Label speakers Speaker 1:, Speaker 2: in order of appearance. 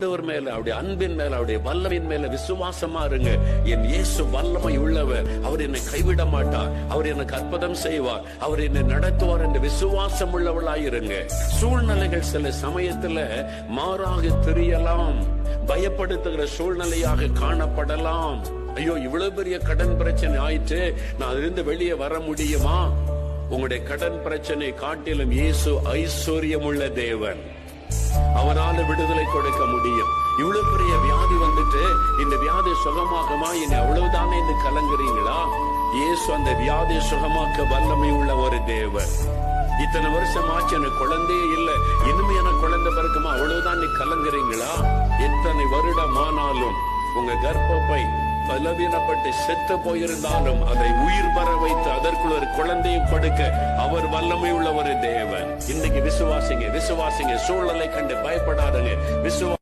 Speaker 1: ஆண்டவர் மேல அவருடைய அன்பின் மேல அவருடைய வல்லமையின் மேல விசுவாசமா இருங்க. என் இயேசு வல்லமை உள்ளவர். அவர் என்னை கைவிட மாட்டார். அவர் எனக்கு அற்புதம் செய்வார். அவர் என்னை நடத்துவார் என்ற விசுவாசம் உள்ளவளாயிருங்க சூழ்நிலைகள் சில சமயத்துல மாறாக தெரியலாம். பயப்படுத்துகிற சூழ்நிலையாக காணப்படலாம். ஐயோ இவ்வளவு பெரிய கடன் பிரச்சனை ஆயிட்டு நான் அதிலிருந்து வெளியே வர முடியுமா? உங்களுடைய கடன் பிரச்சனை காட்டிலும் இயேசு ஐஸ்வர்யம் உள்ள தேவன். அவனால விடுதலை கொடுக்க முடியும். இவ்வளவு பெரிய வியாதி வந்துட்டு இந்த வியாதி சுகமாகுமா? என்ன அவ்வளவுதானே என்று கலங்குறீங்களா? இயேசு அந்த வியாதி சுகமாக்க வல்லமை உள்ள ஒரு தேவர் இத்தனை வருஷம் ஆச்சு எனக்கு குழந்தையே இல்லை. இனிமே எனக்கு குழந்தை பிறக்குமா? அவ்வளவுதான் நீ கலங்குறீங்களா? எத்தனை வருடம் ஆனாலும் உங்க கர்ப்பப்பை பலவீனப்பட்டு செத்து போயிருந்தாலும் அதை உயிர் பரவை குழந்தையும் கொடுக்க அவர் வல்லமை உள்ள ஒரு தேவன். இன்னைக்கு விசுவாசிங்க விசுவாசிங்க சூழலை கண்டு பயப்படாதங்க. விசுவா